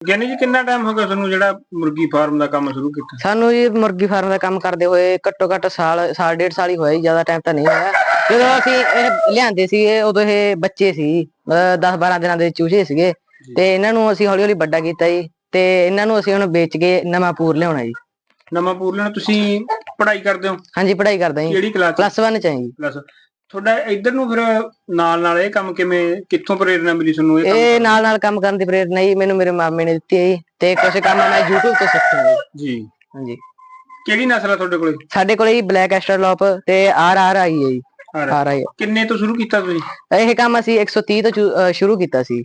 ਗਿਆਨੀ ਜੀ ਕਿੰਨਾ ਟਾਈਮ ਹੋ ਗਿਆ ਤੁਹਾਨੂੰ ਜਿਹੜਾ ਮੁਰਗੀ ਫਾਰਮ ਦਾ ਕੰਮ ਸ਼ੁਰੂ ਕੀਤਾ? ਸਾਨੂੰ ਜੀ ਮੁਰਗੀ ਫਾਰਮ ਦਾ ਕੰਮ ਕਰਦੇ ਹੋਏ ਘੱਟੋ ਘੱਟ ਸਾਲ ਸਾਲ ਡੇਢ ਸਾਲ ਹੀ ਹੋਇਆ ਜੀ ਜ਼ਿਆਦਾ ਟਾਈਮ ਤਾਂ ਨਹੀਂ ਹੋਇਆ। ਜਦੋਂ ਅਸੀਂ ਇਹ ਲਿਆਂਦੇ ਸੀਗੇ ਉਦੋਂ ਇਹ ਬੱਚੇ ਸੀ 10 12 ਦਿਨਾਂ ਦੇ ਚੂਹੇ ਸੀਗੇ। ਤੇ ਇਹਨਾਂ ਨੂੰ ਅਸੀਂ ਹੌਲੀ ਹੌਲੀ ਵੱਡਾ ਕੀਤਾ ਜੀ ਤੇ ਇਹਨਾਂ ਨੂੰ ਅਸੀਂ ਹੁਣ ਵੇਚ ਕੇ ਨਵਾਂ ਪੂਰ ਲਿਆਉਣਾ ਜੀ। ਨਵਾਂ ਪੂਰਲਣ ਤੁਸੀਂ ਪੜ੍ਹਾਈ ਕਰਦੇ ਹੋ? ਹਾਂਜੀ ਪੜ੍ਹਾਈ ਕਰਦਾ ਜੀ। ਕਿਹੜੀ ਕਲਾਸ ਪਲੱਸ 1 ਚ ਹਾਂ ਜੀ। ਪਲੱਸ ਤੁਹਾਡਾ ਇੱਧਰ ਨੂੰ ਫਿਰ ਨਾਲ ਨਾਲ ਇਹ ਕੰਮ ਕਿਵੇਂ ਕਿੱਥੋਂ ਪ੍ਰੇਰਣਾ ਮਿਲੀ ਤੁਹਾਨੂੰ ਇਹ ਕੰਮ ਇਹ ਨਾਲ ਨਾਲ ਕੰਮ ਕਰਨ ਦੀ ਪ੍ਰੇਰਨਾ ਜੀ ਮੈਨੂੰ ਮੇਰੇ ਮਾਮੇ ਨੇ ਦਿੱਤੀ ਹੈ ਜੀ ਤੇ ਕੁਝ ਕੰਮ ਮੈਂ YouTube ਤੋਂ ਸਿੱਖਿਆ ਜੀ। ਹਾਂਜੀ। ਕਿਹੜੀ ਨਸਲ ਆ ਤੁਹਾਡੇ ਕੋਲੇ? ਸਾਡੇ ਕੋਲੇ ਜੀ ਬਲੈਕ ਐਸਟਰਲੋਪ ਤੇ ਆਰ ਆਰ ਆਈ ਹੈ ਜੀ ਆਰ ਆਰ ਆਈ ਕਿੰਨੇ ਤੋਂ ਸ਼ੁਰੂ ਕੀਤਾ ਤੁਸੀਂ? ਇਹ ਕੰਮ ਅਸੀਂ 130 ਤੋਂ ਅਹ ਸ਼ੁਰੂ ਕੀਤਾ ਸੀ।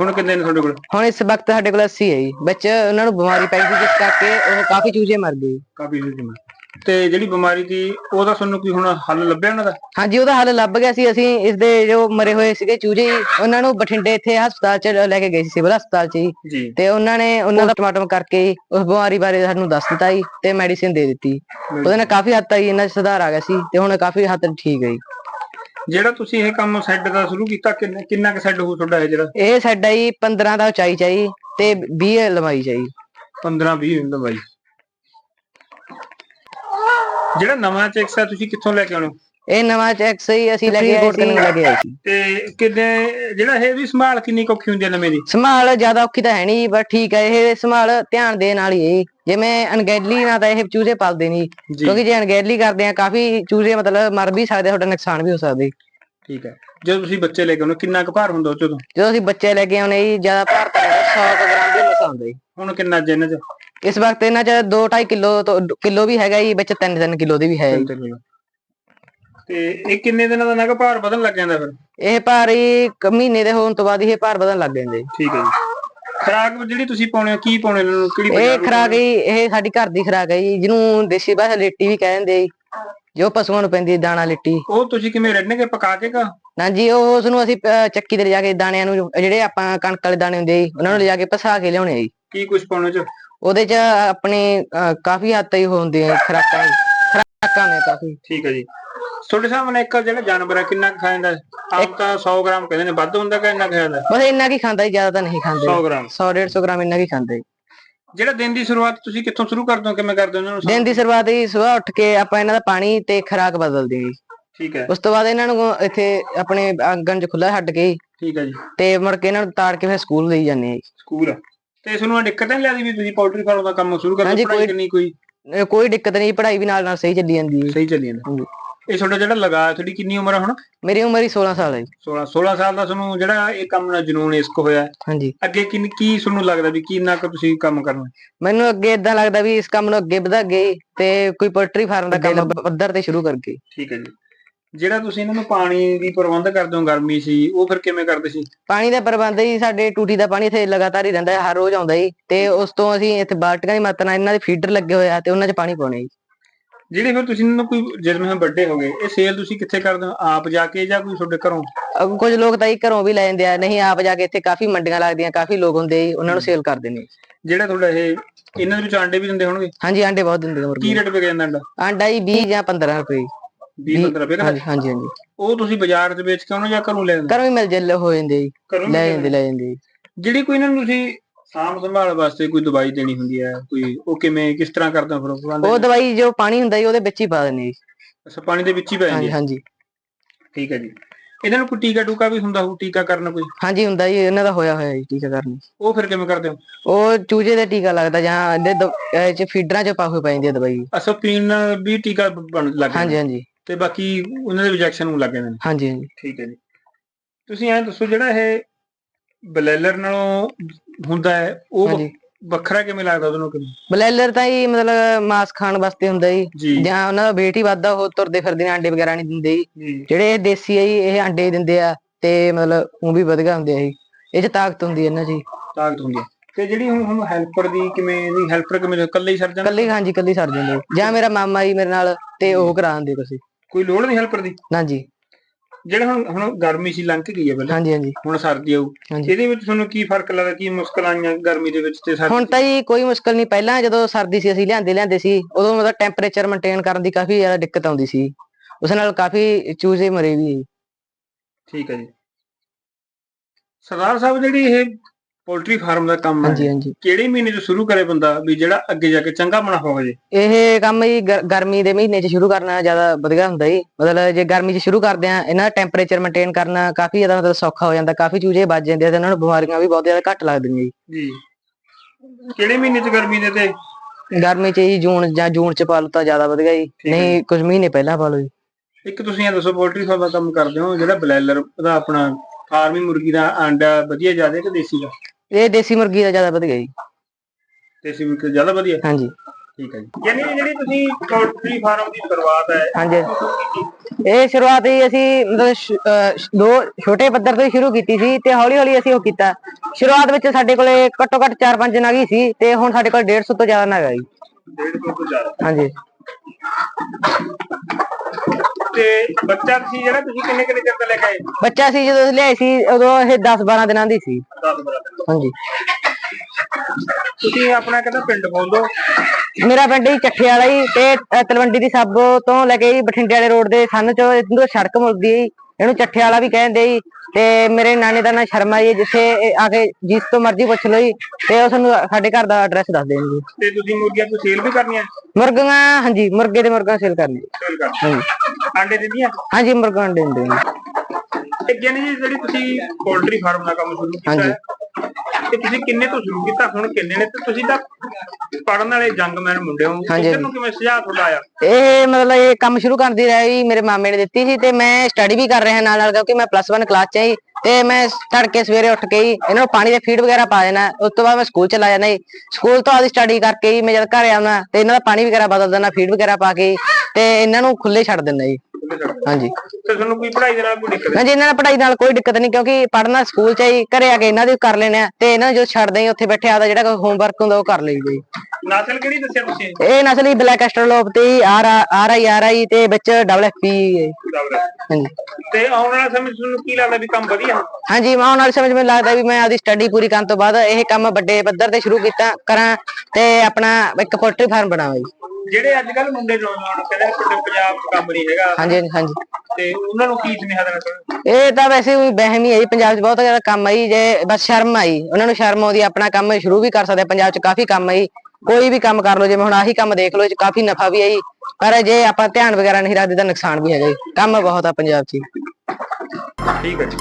ਹੁਣ ਕਿੰਨੇ ਨੇ ਤੁਹਾਡੇ ਕੋਲ? ਹੁਣ ਇਸ ਵਕਤ ਸਾਡੇ ਕੋਲ 80 ਹੈ ਜੀ ਵਿੱਚ ਉਹਨਾਂ ਨੂੰ ਬਿਮਾਰੀ ਪੈ ਗਈ ਜਿਸ ਕਰਕੇ ਉਹ ਕਾਫੀ ਚੂਜੇ ਮਰ ਗਏ। ਕਾਫੀ ਜਿੰਨਾ ਤੇ ਜਿਹੜੀ ਬਿਮਾਰੀ ਦੀ ਉਹਦਾ ਤੁਹਾਨੂੰ ਕੋਈ ਹੁਣ ਹੱਲ ਲੱਭਿਆ ਉਹਨਾਂ ਦਾ? ਹਾਂਜੀ ਉਹਦਾ ਹੱਲ ਲੱਭ ਗਿਆ ਸੀ। ਅਸੀਂ ਇਸ ਦੇ ਜੋ ਮਰੇ ਹੋਏ ਸੀਗੇ ਚੂਜੇ ਉਹਨਾਂ ਨੂੰ ਬਠਿੰਡੇ ਇੱਥੇ ਹਸਪਤਾਲ ਚ ਲੈ ਕੇ ਗਏ ਸੀ ਸਿਵਲ ਹਸਪਤਾਲ ਚ ਜੀ। ਤੇ ਉਹਨਾਂ ਨੇ ਉਹਨਾਂ ਦਾ ਟਮਾਟਮ ਕਰਕੇ ਉਸ ਬਿਮਾਰੀ ਬਾਰੇ ਸਾਨੂੰ ਦੱਸ ਦਿੱਤਾ ਜੀ ਤੇ ਮੈਡੀਸਿਨ ਦੇ ਦਿੱਤੀ। ਉਹਦੇ ਨਾਲ ਕਾਫੀ ਹੱਦ ਤੱਕ ਇਹਨਾਂ 'ਚ ਸੁਧਾਰ ਆ ਗਿਆ ਸੀ ਤੇ ਹੁਣ ਕਾਫੀ ਹੱਦ ਤੱਕ ਠੀਕ ਹੈ ਜਿਹੜਾ ਤੁਸੀਂ ਇਹ ਕੰਮ ਸੈੱਡ ਦਾ ਸ਼ੁਰੂ ਕੀਤਾ ਕਿੰਨਾ ਕਿੰਨਾ ਕੁ ਸੈੱਡ ਹੋ ਤੁਹਾਡਾ ਇਹ ਜਿਹੜਾ? ਇਹ ਸਾਡਾ ਜੀ 15 ਦਾ ਉਚਾਈ ਚ ਆ ਜੀ ਤੇ 20 ਲੰਬਾਈ ਚ ਆ ਜੀ। 15 20 ਹੁੰਦਾ ਬਾਈ ਜਿਹੜਾ ਨਵਾਂ ਚੈਕਸ ਆ ਤੁਸੀਂ ਕਿੱਥੋਂ ਲੈ ਕੇ ਆਉਣੇ ਹੋ? ਇਹ ਨਵਾਂ ਚੈਕਸ ਹੀ ਅਸੀਂ ਲੈ ਕੇ ਆਏ ਸੀ ਲੈ ਕੇ ਆਏ ਸੀ। ਤੇ ਕਿੰਨੇ ਜਿਹੜਾ ਇਹ ਵੀ ਸੰਭਾਲ ਕਿੰਨੀ ਕੁ ਔਖੀ ਹੁੰਦੀ ਹੈ ਨਵੇਂ ਦੀ? ਸੰਭਾਲ ਜ਼ਿਆਦਾ ਔਖੀ ਤਾਂ ਹੈ ਨਹੀਂ ਬਟ ਠੀਕ ਹੈ ਇਹ ਸੰਭਾਲ ਧਿਆਨ ਦੇਣ ਵਾਲੀ ਹੈ ਜੀ। ਜਿਵੇਂ ਅਣਗਹਿਲੀ ਨਾਲ ਤਾਂ ਇਹ ਚੂਹੇ ਪਲਦੇ ਨਹੀਂ ਜੀ। ਕਿਉਂਕਿ ਜੇ ਅਣਗਹਿਲੀ ਕਰਦੇ ਆ ਕਾਫੀ ਚੂਹੇ ਮਤਲਬ ਮਰ ਵੀ ਸਕਦੇ ਆ, ਤੁਹਾਡਾ ਨੁਕਸਾਨ ਵੀ ਹੋ ਸਕਦਾ। ਜੀ। ਠੀਕ ਹੈ ਜਦੋਂ ਤੁਸੀਂ ਬੱਚੇ ਲੈ ਕੇ ਆਉਣੇ ਕਿੰਨਾ ਕੁ ਭਾਰ ਹੁੰਦਾ ਉਹ 'ਚੋਂ ਜਦੋਂ ਅਸੀਂ ਬੱਚੇ ਲੈ ਕੇ ਆਉਨੇ ਜੀ ਜ਼ਿਆਦਾ ਭਾਰ ਤਾਂ 100 ਗ੍ਰਾਮ ਦੀ ਮਸਾ ਹੁੰਦਾ ਜੀ। ਹੁਣ ਕਿੰਨਾ ਇਹਨਾਂ 'ਚ? ਇਸ ਵਕਤ ਇਹਨਾਂ ਚ 2.5 ਕਿਲੋ ਤੋਂ ਕਿਲੋ ਵੀ ਹੈਗਾ ਜੀ ਵਿੱਚ 3-3 ਕਿਲੋ ਦੇ ਵੀ ਹੈ ਜੀ। ਤੇ ਇਹ ਕਿੰਨੇ ਦਿਨਾਂ ਦਾ ਨਾਗਾ ਭਾਰ ਵਧਣ ਲੱਗ ਜਾਂਦਾ ਫਿਰ? ਇਹ ਭਾਰ ਮਹੀਨੇ ਦੇ ਹੋਣ ਤੋਂ ਬਾਅਦ ਇਹ ਭਾਰ ਵਧਣ ਲੱਗ ਜਾਂਦੇ ਜੀ। ਠੀਕ ਹੈ ਜੀ। ਖਰਾਕ ਜਿਹੜੀ ਤੁਸੀਂ ਪਾਉਣੇ ਹੋ ਕੀ ਪਾਉਣੇ ਇਹਨਾਂ ਨੂੰ? ਕਿਹੜੀ ਇਹ ਬਾਜ਼ਾਰ ਖਰਾਕ ਜੀ ਇਹ ਸਾਡੀ ਘਰ ਦੀ ਖਰਾਕ ਹੈ ਜੀ ਜਿਹਨੂੰ ਦੇਸੀ ਭਾਸ਼ਾ ਲਿੱਟੀ ਵੀ ਕਹਿ ਦਿੰਦੇ ਜੀ ਜੋ ਪਸ਼ੂਆਂ ਨੂੰ ਪੈਂਦੀ ਹੈ ਦਾਣਾ ਲਿੱਟੀ। ਉਹ ਤੁਸੀਂ ਕਿਵੇਂ ਰਹਿਣੇ ਕੇ ਪਕਾ ਕੇ ਕਾ? ਨਾ ਜੀ ਉਹ ਉਸ ਨੂੰ ਅਸੀਂ ਅਹ, ਚੱਕੀ ਤੇ ਲਿਜਾ ਕੇ ਦਾਣਿਆਂ ਨੂੰ ਜਿਹੜੇ ਆਪਾਂ ਕਣਕ ਵਾਲੇ ਦਾਣੇ ਹੁੰਦੇ ਜੀ ਉਹਨਾਂ ਨੂੰ ਲਿਜਾ ਕੇ ਪਸਾ ਕੇ ਲਿਆਉਣੇ ਆ ਜੀ। ਕੀ ਕੁਝ ਪਾਉਣੇ ਚ? ਉਹਦੇ ਚ ਆਪਣੇ ਅਹ, ਕਾਫੀ ਹੱਦ ਤਾਈਂ ਉਹ ਹੁੰਦੇ ਆ ਖਰਾਕਾਂ ਜੀ। ਖਰਾਕਾਂ ਨੇ ਕਾਫੀ। ਠੀਕ ਹੈ ਜੀ। ਤੁਹਾਡੇ ਸਾਹਮਣੇ ਇੱਕ ਜਿਹੜਾ ਜਾਨਵਰ ਹੈ ਕਿੰਨਾ ਕੁ ਖਾ ਜਾਂਦਾ? ਹੈ? ਆਮ ਤਾਂ 100 ਗ੍ਰਾਮ ਕਹਿੰਦੇ ਨੇ ਵੱਧ ਹੁੰਦਾ ਕਿ ਇੰਨਾ ਕੁ ਖਾ ਜਾਂਦਾ? ਬਸ ਇੰਨਾ ਕੀ ਖਾਂਦਾ ਜੀ ਜ਼ਿਆਦਾ ਤਾਂ ਨਹੀਂ ਖਾਂਦੇ। 100 ਗ੍ਰਾਮ। 100 150 ਗ੍ਰਾਮ ਇੰਨਾ ਕੀ ਖਾਂਦੇ। ਜੀ। ਜਿਹੜਾ ਦਿਨ ਦੀ ਸ਼ੁਰੂਆਤ ਤੁਸੀਂ ਕਿੱਥੋਂ ਸ਼ੁਰੂ ਕਰਦੇ ਹੋ ਕਿਵੇਂ ਕਰਦੇ ਹੋ ਇਹਨਾਂ ਨੂੰ ਦਿਨ ਦੀ ਸ਼ੁਰੂਆਤ ਹੀ ਸਵੇਰ ਉੱਠ ਕੇ ਆਪਾਂ ਇਹਨਾਂ ਦਾ ਪਾਣੀ ਤੇ ਖਰਾਕ ਬਦਲਦੇ ਹਾਂ ਜੀ। ਠੀਕ ਹੈ। ਉਸ ਤੋਂ ਬਾਅਦ ਇਹਨਾਂ ਨੂੰ ਇੱਥੇ ਆਪਣੇ ਆਂਗਣ 'ਚ ਖੁੱਲਾ ਛੱਡ ਕੇ ਠੀਕ ਹੈ ਜੀ। ਤੇ ਮੁੜ ਕੇ ਇਹਨਾਂ ਨੂੰ ਤਾੜ ਕੇ ਫਿਰ ਸਕੂਲ ਲਈ ਜਾਂਦੇ ਆ ਜੀ। ਸਕੂਲ। ਤੇ ਤੁਹਾਨੂੰ ਇਹ ਦਿੱਕਤ ਨਹੀਂ ਲੱਗਦੀ ਵੀ ਤੁਸੀਂ ਪੋਲਟਰੀ ਫਾਰਮ ਦਾ ਕੰਮ ਸ਼ੁਰੂ ਕਰ ਹਾਂਜੀ, ਪੜ੍ਹਾਈ ਕੋਈ- ਕੋਈ? ਕੋਈ ਦਿੱਕਤ ਨਹੀਂ ਪੜ੍ਹਾਈ ਵੀ ਨਾਲ ਨਾਲ ਸਹੀ ਚੱਲੀ ਜਾਂਦੀ ਹੈ। ਸਹੀ ਚੱਲੀ ਜਾਂਦਾ। ਹਾਂਜੀ। ਇਹ ਤੁਹਾਡਾ ਜਿਹੜਾ ਲਗਾ ਤੁਹਾਡੀ ਕਿੰਨੀ ਉਮਰ ਹੈ ਹੁਣ? ਮੇਰੀ ਉਮਰ ਹੀ 16 ਸਾਲ ਹੈ ਜੀ। 16 16 ਸਾਲ ਦਾ ਤੁਹਾਨੂੰ ਜਿਹੜਾ ਇਹ ਕੰਮ ਨਾਲ ਜਨੂਨ ਇਸ਼ਕ ਹੋਇਆ। ਹੈ, ਹਾਂਜੀ। ਅੱਗੇ ਕਿੰਨੀ ਕੀ ਤੁਹਾਨੂੰ ਲੱਗਦਾ ਵੀ ਕਿੰਨਾ ਕੁ ਤੁਸੀਂ ਕੰਮ ਕਰਨਾ? ਮੈਨੂੰ ਅੱਗੇ ਇਦਾਂ ਲੱਗਦਾ ਵੀ ਇਸ ਕੰਮ ਨੂੰ ਅੱਗੇ ਵਧਾਗੇ ਤੇ ਕੋਈ ਪੋਲਟਰੀ ਫਾਰਮ ਦਾ ਕੰਮ ਪੱਧਰ ਤੇ ਸ਼ੁਰੂ ਕਰਗੇ ਠੀਕ ਹੈ ਜੀ। ਜਿਹੜਾ ਤੁਸੀਂ ਇਹਨਾਂ ਨੂੰ ਪਾਣੀ ਦੀ ਪ੍ਰਬੰਧ ਕਰਦੇ ਹੋ ਗਰਮੀ ਸੀ ਉਹ ਫਿਰ ਕਿਵੇਂ ਕਰਦੇ ਸੀ? ਪਾਣੀ ਦਾ ਪ੍ਰਬੰਧ ਜੀ ਸਾਡੇ ਟੂਟੀ ਦਾ ਪਾਣੀ ਇੱਥੇ ਲਗਾਤਾਰ ਹੀ ਰਹਿੰਦਾ ਹੈ ਹਰ ਰੋਜ਼ ਆਉਂਦਾ ਜੀ। ਤੇ ਉਸ ਤੋਂ ਅਸੀਂ ਇੱਥੇ ਬਾਲਟੀਆਂ ਦੀ ਮਾਤਰਾ ਨਾਲ ਇਹਨਾਂ ਦੇ ਫੀਡਰ ਲੱਗੇ ਹੋਏ ਆ ਤੇ ਉਹਨਾਂ 'ਚ ਪਾਣੀ ਪਾਉਣੇ ਜੀ। ਜਿਹੜੇ ਫਿਰ ਤੁਸੀਂ ਇਹਨਾਂ ਨੂੰ ਕੋਈ ਜਿਵੇਂ ਹੁਣ ਵੱਡੇ ਹੋ ਗਏ ਇਹ ਸੇਲ ਤੁਸੀਂ ਕਿੱਥੇ ਕਰਦੇ ਹੋ? ਆਪ ਜਾ ਕੇ ਜਾਂ ਕੋਈ ਤੁਹਾਡੇ ਘਰੋਂ? ਅਹ ਕੁਝ ਲੋਕ ਤਾਂ ਜੀ ਘਰੋਂ ਵੀ ਲੈ ਜਾਂਦੇ ਆ ਨਹੀਂ ਆਪ ਜਾ ਕੇ ਇੱਥੇ ਕਾਫੀ ਮੰਡੀਆਂ ਲੱਗਦੀਆਂ ਕਾਫੀ ਲੋਕ ਹੁੰਦੇ ਆ ਜੀ ਉਹਨਾਂ ਨੂੰ ਸੇਲ ਕਰਦੇ ਨੇ ਜਿਹੜਾ ਤੁਹਾਡਾ ਇਹ ਇਹਨਾਂ ਦੇ ਵਿੱਚ ਆਂਡੇ ਵੀ ਦਿੰਦੇ ਹੋਣਗੇ? ਹਾਂਜੀ ਆਂਡੇ ਬਹੁਤ ਦਿੰਦੇ ਨੇ ਕੀ ਮੁਰਗੇ ਰੇਟ ਵਿਕ ਜਾਂਦਾ ਆਂਡਾ? ਆਂਡਾ ਜੀ 20 ਜਾਂ 15 ਰੁਪਏ 20 15 ਰੁਪਏ ਦਾ ਹਾਂਜੀ ਹਾਂਜੀ ਉਹ ਤੁਸੀਂ ਬਾਜ਼ਾਰ 'ਚ ਵੇਚ ਕੇ ਆਉਣਾ ਜਾਂ ਘਰੋਂ ਲੈ ਜਾਂਦੇ ਘਰੋਂ ਵੀ ਮਿਲ ਜਾਂਦੇ ਹੋ ਜਾਂਦੇ ਜੀ। ਘਰੋਂ ਲੈ ਜਾਂਦੇ ਲੈ ਜਾਂਦੇ ਜੀ। ਜਿਹੜੀ ਕੋਈ ਇਹਨਾਂ ਨੂੰ ਤੁਸੀਂ ਸਾਂਭ ਸੰਭਾਲ ਵਾਸਤੇ ਕੋਈ ਦਵਾਈ ਦੇਣੀ ਹੁੰਦੀ ਹੈ ਕੋਈ ਉਹ ਕਿਵੇਂ ਕਿਸ ਤਰ੍ਹਾਂ ਕਰਦੇ ਹੋ ਫਿਰ ਉਹ ਦਵਾਈ ਜੋ ਪਾਣੀ ਹੁੰਦਾ ਜੀ ਉਹਦੇ ਵਿੱਚ ਹੀ ਪਾ ਦਿੰਦੇ ਜੀ। ਅੱਛਾ ਪਾਣੀ ਦੇ ਵਿੱਚ ਹੀ ਪੈ ਜਾਂਦੀ ਹਾਂਜੀ ਹੈ? ਹਾਂਜੀ ਠੀਕ ਹੈ ਜੀ। ਇਹਨਾਂ ਨੂੰ ਕੋਈ ਟੀਕਾ ਟੂਕਾ ਵੀ ਹੁੰਦਾ ਹੋਊ ਟੀਕਾ ਕਰਨ ਕੋਈ? ਹਾਂਜੀ ਹੁੰਦਾ ਜੀ ਇਹਨਾਂ ਦਾ ਹੋਇਆ ਹੋਇਆ ਜੀ ਟੀਕਾਕਰਨ ਉਹ ਫਿਰ ਕਿਵੇਂ ਕਰਦੇ ਹੋ? ਉਹ ਚੂਜੇ ਦਾ ਟੀਕਾ ਲੱਗਦਾ ਜਾਂ ਇਹਦੇ ਦ- ਇਹ ਚ ਫੀਡਰਾਂ ਚ ਪਾ ਹੋਈ ਪੈਂਦੀ ਹੈ ਦਵਾਈ। ਅਸੋ ਪੀਣ ਨਾਲ ਵੀ ਟੀਕਾ ਬਣ ਲੱਗ ਜਾਂਦਾ? ਹਾਂਜੀ ਹਾਂਜੀ। ਤੇ ਬਾਕੀ ਉਹਨਾਂ ਦੇ ਇੰਜੈਕਸ਼ਨ ਨੂੰ ਲੱਗ ਜਾਂਦੇ ਨੇ ਹਾਂਜੀ ਹਾਂਜੀ। ਠੀਕ ਹੈ ਜੀ। ਤੁਸੀਂ ਐਂ ਦੱਸੋ ਜਿਹੜਾ ਇਹ ਬਲੈਲਰ ਨਾਲੋਂ ਹੁੰਦਾ ਹੈ ਉਹ ਹਾਂਜੀ। ਵੱਖਰਾ ਕਿਵੇਂ ਲੱਗਦਾ ਉਹਨੂੰ ਕਿਵੇਂ? ਬਲੈਲਰ ਤਾਂ ਜੀ ਮਤਲਬ ਮਾਸ ਖਾਣ ਵਾਸਤੇ ਹੁੰਦਾ ਜੀ। ਜੀ। ਜਾਂ ਉਹਨਾਂ ਦਾ weight ਹੀ ਵੱਧਦਾ ਉਹ ਤੁਰਦੇ ਫਿਰਦੇ ਨੇ ਆਂਡੇ ਵਗੈਰਾ ਨਹੀਂ ਦਿੰਦੇ ਜੀ। ਜੀ। ਜਿਹੜੇ ਇਹ ਦੇਸੀ ਹੈ ਜੀ ਇਹ ਆਂਡੇ ਦਿੰਦੇ ਆ ਤੇ ਮਤਲਬ ਉਹ ਵੀ ਵਧੀਆ ਹੁੰਦੇ ਆ ਜੀ। ਇਹ ਚ ਤਾਕਤ ਹੁੰਦੀ ਹੈ ਇਹਨਾਂ 'ਚ ਜੀ। ਤਾਕਤ ਹੁੰਦੀ ਹੈ। ਤੇ ਜਿਹੜੀ ਹੁਣ ਹੁਣ ਹੈਲਪਰ ਦੀ ਕਿਵੇਂ ਦੀ ਹੈਲਪਰ ਕਿਵੇਂ ਇਕੱਲੇ ਹੀ ਸਰ ਜਾਂਦਾ? ਕੱਲੀ ਹਾਂਜੀ ਕੱਲੀ ਸਰ ਜਾਂਦੇ ਜਾਂ ਮੇਰਾ ਮਾਮਾ ਜੀ ਮੇਰੇ ਨਾਲ ਤੇ ਉਹ ਕਰਾ ਦਿੰਦੇ ਤੁਸੀਂ ਕੋਈ ਲੋੜ ਨਹੀਂ ਹੈਲਪਰ ਦੀ? ਨਾ ਜੀ। ਜਿਹੜਾ ਹੁਣ ਹੁਣ ਗਰਮੀ ਸੀ ਲੰਘ ਗਈ ਹੈ ਪਹਿਲਾਂ। ਹਾਂਜੀ ਹਾਂਜੀ। ਹੁਣ ਸਰਦੀ ਆਊ। ਹਾਂਜੀ। ਇਹਦੇ ਵਿੱਚ ਤੁਹਾਨੂੰ ਕੀ ਫ਼ਰਕ ਲੱਗਦਾ? ਕੀ ਮੁਸ਼ਕਲ ਆਈਆਂ ਗਰਮੀ ਦੇ ਵਿੱਚ ਤੇ ਸਰਦੀ ਹੁਣ ਤਾਂ ਜੀ ਕੋਈ ਮੁਸ਼ਕਲ ਨਹੀਂ। ਪਹਿਲਾਂ ਜਦੋਂ ਸਰਦੀ ਸੀ ਅਸੀਂ ਲਿਆਂਦੇ ਲਿਆਂਦੇ ਸੀ ਉਦੋਂ ਮਤਲਬ ਟੈਂਪਰੇਚਰ ਮੇਨਟੇਨ ਕਰਨ ਦੀ ਕਾਫੀ ਜ਼ਿਆਦਾ ਦਿੱਕਤ ਆਉਂਦੀ ਸੀ। ਉਸ ਨਾਲ ਕਾਫੀ ਚੂਜ਼ੇ ਮਰੇ ਵੀ। ਜੀ। ਠੀਕ ਹੈ ਜੀ। ਸਰਦਾਰ ਸਾਹਿਬ ਜਿਹੜੀ ਇਹ ਪੋਲਟਰੀ ਫਾਰਮ ਦਾ ਕੰਮ ਹਾਂਜੀ ਹੈ। ਹਾਂਜੀ ਕਿਹੜੇ ਮਹੀਨੇ ਤੋਂ ਸ਼ੁਰੂ ਕਰੇ ਬੰਦਾ ਵੀ ਜਿਹੜਾ ਅੱਗੇ ਜਾ ਕੇ ਚੰਗਾ ਮੁਨਾਫਾ ਹੋ ਜੇ? ਇਹ ਕੰਮ ਜੀ ਗਰ- ਗਰਮੀ ਦੇ ਮਹੀਨੇ 'ਚ ਸ਼ੁਰੂ ਕਰਨਾ ਜ਼ਿਆਦਾ ਵਧੀਆ ਹੁੰਦਾ ਜੀ। ਮਤਲਬ ਜੇ ਗਰਮੀ 'ਚ ਸ਼ੁਰੂ ਕਰਦੇ ਆ ਇਹਨਾਂ ਦਾ ਟੈਂਪਰੇਚਰ ਮੇਨਟੇਨ ਕਰਨਾ ਕਾਫੀ ਜ਼ਿਆਦਾ ਮਤਲਬ ਸੌਖਾ ਹੋ ਜਾਂਦਾ ਕਾਫੀ ਚੂਜੇ ਬਚ ਜਾਂਦੇ ਆ ਤੇ ਇਹਨਾਂ ਨੂੰ ਬਿਮਾਰੀਆਂ ਵੀ ਬਹੁਤ ਜ਼ਿਆਦਾ ਘੱਟ ਲੱਗਦੀਆਂ ਜੀ। ਜੀ। ਕਿਹੜੇ ਮਹੀਨੇ ਚ ਗਰਮੀ ਦੇ ਤੇ? ਗਰਮੀ 'ਚ ਜੀ ਜੂਨ ਜਾਂ ਜੂਨ 'ਚ ਪਾ ਲਓ ਤਾਂ ਜ਼ਿਆਦਾ ਵਧੀਆ ਜੀ ਹੈ ਨਹੀਂ ਕੁਝ ਮਹੀਨੇ ਪਹਿਲਾਂ ਪਾ ਲਓ ਜੀ। ਇੱਕ ਤੁਸੀਂ ਇਹ ਦੱਸੋ ਪੋਲਟਰੀ ਫਾਰਮ ਦਾ ਕੰਮ ਕਰਦੇ ਹੋ ਜਿਹੜਾ ਬਲੈਲਰ ਉਹਦਾ ਆਪਣਾ ਫਾਰਮੀ ਮੁਰਗੀ ਦਾ ਆਂਡਾ ਵਧੀਆ ਜ਼ਿਆਦਾ ਕਿ ਦੇਸੀ ਦਾ? ਇਹ ਦੇਸੀ ਮੁਰਗੀ ਦਾ ਜ਼ਿਆਦਾ ਵਧੀਆ ਜੀ। ਦੇਸੀ ਮੁਰਗੀ ਦਾ ਜ਼ਿਆਦਾ ਵਧੀਆ? ਹਾਂਜੀ। ਠੀਕ ਹੈ ਜੀ। ਯਾਨੀ ਜਿਹੜੀ ਤੁਸੀਂ ਪੋਲਟਰੀ ਫਾਰਮ ਦੀ ਸ਼ੁਰੂਆਤ ਹੈ ਹਾਂਜੀ। ਇਹ ਸ਼ੁਰੂਆਤ ਹੀ ਅਸੀਂ ਮਤਲਬ ਸ਼- ਸ਼- ਦੋ ਛੋਟੇ ਪੱਧਰ ਤੋਂ ਹੀ ਸ਼ੁਰੂ ਕੀਤੀ ਸੀ ਤੇ ਹੌਲੀ ਹੌਲੀ ਅਸੀਂ ਉਹ ਕੀਤਾ। ਸ਼ੁਰੂਆਤ ਵਿੱਚ ਸਾਡੇ ਕੋਲੇ ਘੱਟੋ ਘੱਟ 4-5 ਨਗ ਹੀ ਸੀ ਤੇ ਹੁਣ ਸਾਡੇ ਕੋਲ 150 ਤੋਂ ਜ਼ਿਆਦਾ ਨਗ ਜੀ। 150 ਤੋਂ ਜ਼ਿਆਦਾ। ਹਾਂਜੀ। ਤੇ ਬੱਚਾ ਤੁਸੀਂ ਜਿਹੜਾ ਤੁਸੀਂ ਕਿੰਨੇ ਕਿੰਨੇ ਚਿਰ ਦਾ ਲੈ ਕੇ ਆਏ? ਬੱਚਾ ਸੀ ਜਦੋਂ ਅਸੀਂ ਲਿਆਏ ਸੀ ਉਦੋਂ ਇਹ 10-12 ਦਿਨਾਂ ਦੀ ਸੀ। 10 ਬਰਾਦਰ ਹਾਂਜੀ। ਤੁਸੀਂ ਆਪਣਾ ਕਹਿੰਦਾ ਪਿੰਡ ਬੋਲ ਮੇਰਾ ਪਿੰਡ ਹੀ ਚੱਠੇ ਵਾਲਾ ਹੀ ਤੇ ਤਲਵੰਡੀ ਦੀ ਸੱਬ ਤੋਂ ਲੈ ਕੇ ਜੀ ਬਠਿੰਡੇ ਵਾਲੇ ਰੋਡ ਦੇ ਸੰਨ ਚੋਂ ਇਧਰੋਂ ਸੜਕ ਮੁੜਦੀ ਹੈ ਜੀ। ਇਹਨੂੰ ਚੱਠੇ ਵਾਲਾ ਵੀ ਕਹਿੰਦੇ ਜੀ। ਤੇ ਮੇਰੇ ਨਾਨੇ ਦਾ ਨਾਂ ਸ਼ਰਮਾ ਜੀ ਜਿੱਥੇ ਇਹ ਆ ਕੇ ਜਿਸ ਤੋਂ ਮਰਜ਼ੀ ਪੁੱਛ ਲਓ ਜੀ। ਤੇ ਉਹ ਸਾਨੂੰ ਸਾਡੇ ਘਰ ਦਾ ਐਡਰੈਸ ਦੱਸ ਦੇਣਗੇ ਤੇ ਤੁਸੀਂ ਮੁਰਗੀਆਂ ਕੋਈ ਸੇਲ ਵੀ ਕਰਨੀਆਂ? ਮੁਰਗੀਆਂ ਹਾਂਜੀ ਮੁਰਗੇ ਦੇ ਮੁਰਗਾ ਸੇਲ ਕਰਨੀ ਸੇਲ ਕਰ ਆਂਡੇ ਦਿੰਦੀਆਂ? ਹਾਂਜੀ ਮੁਰਗਾ ਅੰਡੇ ਦਿੰਦੇ ਨੇ। ਤੇ ਗਿਆਨੀ ਜੀ ਜਿਹੜੀ ਤੁਸੀਂ ਪੋਲਟਰੀ ਫਾਰਮ ਦਾ ਕੰਮ ਸ਼ੁਰੂ ਕੀਤਾ ਹੈ ਤੇ ਤੁਸੀਂ ਕਿੰਨੇ ਤੋਂ ਸ਼ੁਰੂ ਕੀਤਾ ਹੁਣ ਕਿੰਨੇ ਨੇ? ਤੇ ਤੁਸੀਂ ਤਾਂ ਪੜਨ ਵਾਲੇ ਜੰਗਮੈਨ ਮੁੰਡੇ ਹੋ। ਹਾਂਜੀ, ਨੂੰ ਕਿਵੇਂ ਸੁਝਾਅ ਤੁਹਾਡਾ ਆਇਆ? ਇਹ ਮਤਲਬ ਇਹ ਕੰਮ ਸ਼ੁਰੂ ਕਰਨ ਦੀ ਰਾਏ ਵੀ ਮੇਰੇ ਮਾਮੇ ਨੇ ਦਿੱਤੀ ਸੀ ਤੇ ਮੈਂ ਸਟੱਡੀ ਵੀ ਕਰ ਰਿਹਾ ਨਾਲ ਨਾਲ ਕਿਉਂਕਿ ਮੈਂ ਪਲੱਸ 1 ਕਲਾਸ ਚ ਹਾਂ ਜੀ। ਤੇ ਮੈਂ ਤੜਕੇ ਸਵੇਰੇ ਉੱਠ ਕੇ ਹੀ ਇਹਨਾਂ ਨੂੰ ਪਾਣੀ ਦੇ ਫੀਡ ਵਗੈਰਾ ਪਾ ਦੇਣਾ ਉਸ ਤੋਂ ਬਾਅਦ ਮੈਂ ਸਕੂਲ ਚਲਾ ਜਾਣਾ ਜੀ। ਸਕੂਲ ਤੋਂ ਆਦੀ ਸਟੱਡੀ ਕਰਕੇ ਹੀ ਮੈਂ ਜਦ ਘਰ ਆਉਣਾ ਤੇ ਇਹਨਾਂ ਦਾ ਪਾਣੀ ਵਗੈਰਾ ਬਦਲ ਦੇਣਾ ਫੀਡ ਵਗੈਰਾ ਪਾ ਕੇ ਤੇ ਇਹਨਾਂ ਨੂੰ ਖੁੱਲੇ ਛੱਡ ਦਿੰਦਾ ਜੀ। ਹਾਂਜੀ। ਤੇ ਤੁਹਾਨੂੰ ਕੋਈ ਪੜ੍ਹਾਈ ਦੇ ਨਾਲ ਕੋਈ ਦਿੱਕਤ ਹਾਂਜੀ ਇਹਨਾਂ ਨਾਲ ਪੜ੍ਹਾਈ ਨਾਲ ਕੋਈ ਦਿੱਕਤ ਨਹੀਂ ਕਿਉਂਕਿ ਪੜ੍ਹਨਾ ਸਕੂਲ ਚ ਹੈ ਜੀ ਘਰੇ ਆ ਕੇ ਇਹਨਾਂ ਦੇ ਕਰ ਲੈਣੇ ਆ। ਤੇ ਇਹਨਾਂ ਨੂੰ ਜਦੋਂ ਛੱਡਦੇ ਹੀ ਉੱਥੇ ਬੈਠੇ ਆਦਾ ਜਿਹੜਾ ਹੋਮਵਰਕ ਹੁੰਦਾ ਉਹ ਕਰ ਲਈਦਾ ਜੀ। ਨਸਲ ਕਿਹੜੀ ਦੱਸਿਆ ਤੁਸੀਂ? ਇਹ ਨਸਲੀ ਬਲੈਕ ਐਸਟਰਲੋਪ ਤੇ R R I R I ਤੇ ਵਿੱਚ ਡਬਲ ਐਫ ਪੀ ਹਾਂਜੀ। ਤੇ ਆਉਣ ਵਾਲਾ ਸਮੇਂ 'ਚ ਤੁਹਾਨੂੰ ਕੀ ਲੱਗਦਾ ਵੀ ਕੰਮ ਵਧੀਆ? ਹੈ ਹਾਂਜੀ ਮੈਂ ਆਉਣ ਵਾਲੇ ਸਮੇਂ 'ਚ ਮੈਨੂੰ ਲੱਗਦਾ ਵੀ ਮੈਂ ਆਪਦੀ ਸਟੱਡੀ ਪੂਰੀ ਕਰਨ ਤੋਂ ਬਾਅਦ ਇਹ ਕੰਮ ਵੱਡੇ ਪੱਧਰ ਤੇ ਸ਼ੁਰੂ ਕੀਤਾ ਕਰਾਂ ਤੇ ਆਪਣਾ ਇੱਕ ਪੋਲਟਰੀ ਫਾਰਮ ਬਣਾਵਾਂ ਜੀ। ਜਿਹੜੇ ਅੱਜ ਕੱਲ ਮੁੰਡੇ ਨੌਜਵਾਨ ਕਹਿੰਦੇ ਨੇ ਤੁਹਾਡੇ ਪੰਜਾਬ 'ਚ ਕੰਮ ਨਹੀਂ ਹੈਗਾ। ਹਾਂਜੀ ਹਾਂਜੀ ਤੇ ਉਹਨਾਂ ਨੂੰ ਕੀ ਸੁਨੇਹਾ ਦੇਣਾ ਚਾਹੁੰਦੇ ਇਹ ਤਾਂ ਵੈਸੇ ਵੀ ਵਹਿਮ ਹੀ ਹੈ ਜੀ ਪੰਜਾਬ 'ਚ ਬਹੁਤ ਜ਼ਿਆਦਾ ਕੰਮ ਆਈ ਜੇ ਬਸ ਸ਼ਰਮ ਆਈ। ਉਹਨਾਂ ਨੂੰ ਸ਼ਰਮ ਆਉਂਦੀ ਆਪਣਾ ਕੰਮ ਸ਼ੁਰੂ ਵੀ ਕਰ ਸਕਦੇ ਆ। ਪੰਜਾਬ 'ਚ ਕਾਫੀ ਕੰਮ ਆਈ ਕੋਈ ਵੀ ਕੰਮ ਕਰ ਲਓ ਜਿਵੇਂ ਹੁਣ ਆਹੀ ਕੰਮ ਦੇਖ ਲਓ ਇਹ 'ਚ ਕਾਫੀ ਨਫਾ ਵੀ ਜੀ। ਪਰ ਜੇ ਆਪਾਂ ਧਿਆਨ ਵਗੈਰਾ ਨਹੀਂ ਰੱਖਦੇ ਤਾਂ ਨੁਕਸਾਨ ਵੀ ਹੈਗਾ ਜੀ। ਕੰਮ ਬਹੁਤ ਆ ਪੰਜਾਬ 'ਚ ਜੀ। ਠੀਕ ਹੈ ਜੀ।